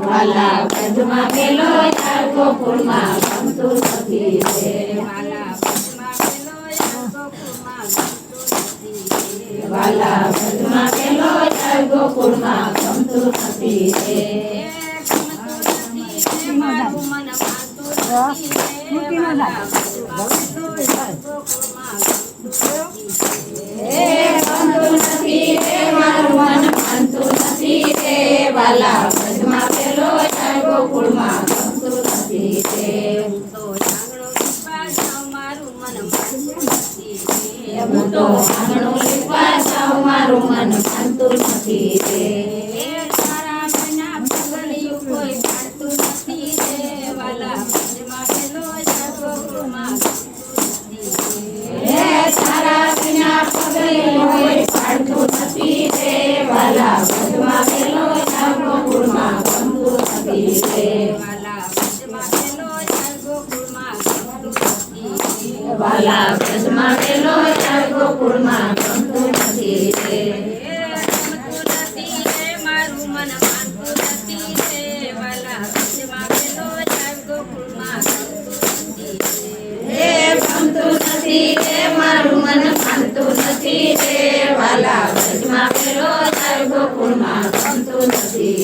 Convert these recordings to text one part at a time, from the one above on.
વાલા પદમાં પેલો ચાલકો ફૂલમાં ગમતું સખી છે. વાલા પદમાં પેલો ચાલકો ફૂલમાં ગમતું સખી છે. મૂકી ના જાય તો સાંભળો વિશ્વાસ મારું મન શાંત નથી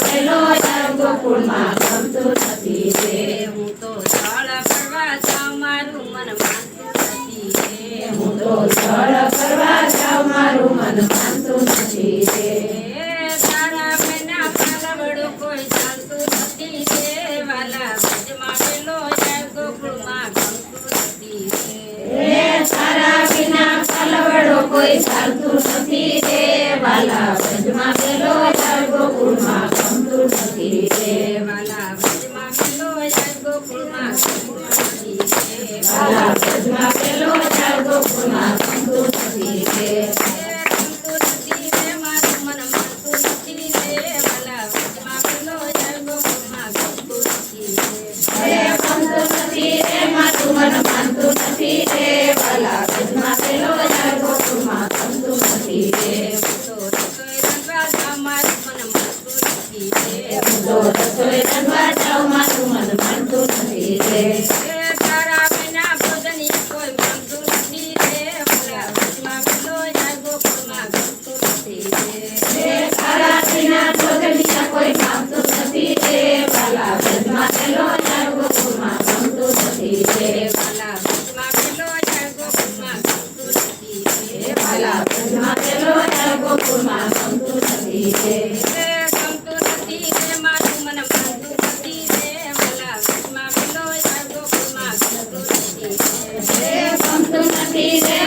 આવેલો ગોકુળમાં ગમતું નથી રે હું તો સ્થળ ફરવા જાઉં મારું મન માનતું નથી રે હું તો સ્થળ ફરવા જાઉં મારું મન માનતું નથી રે Lord. He's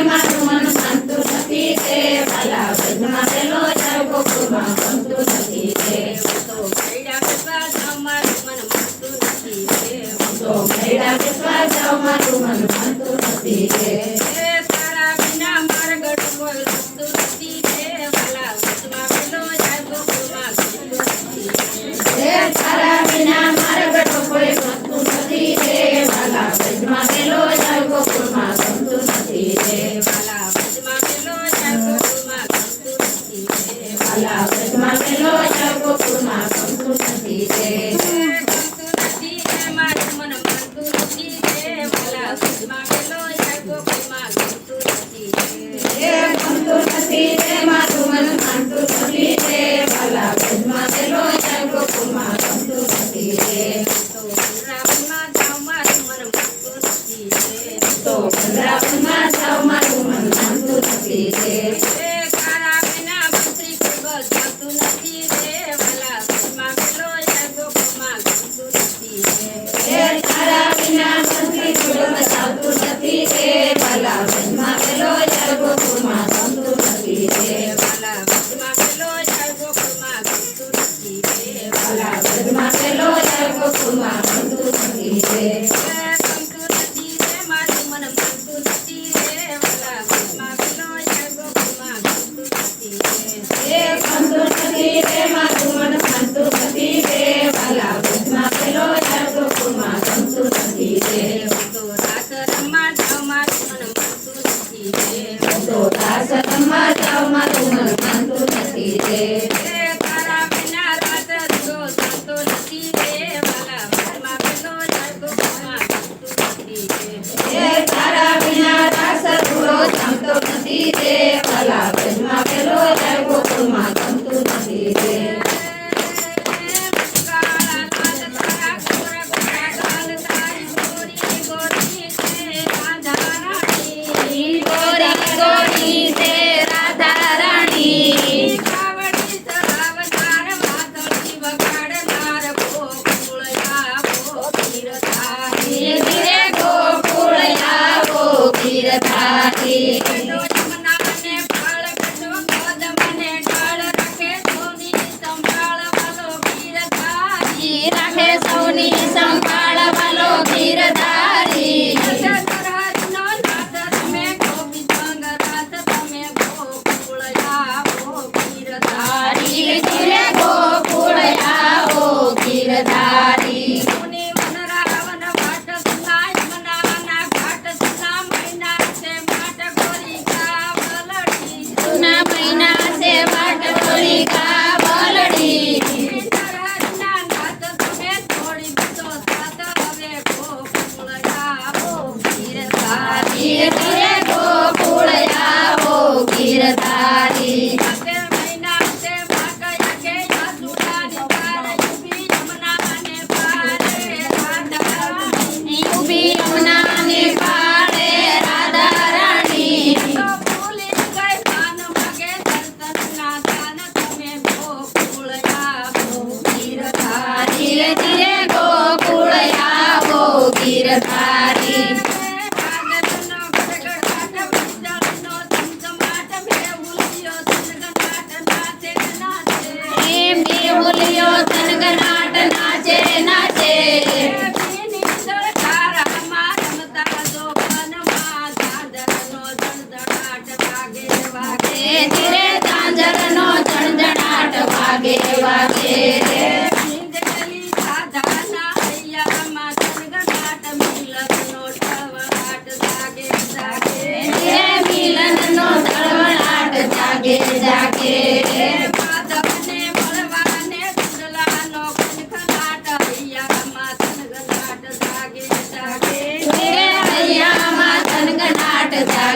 Bye.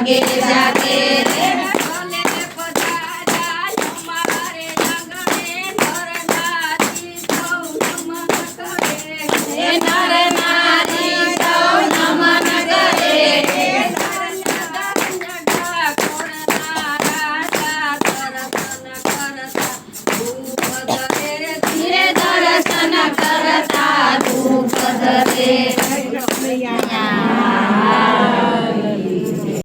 get it out.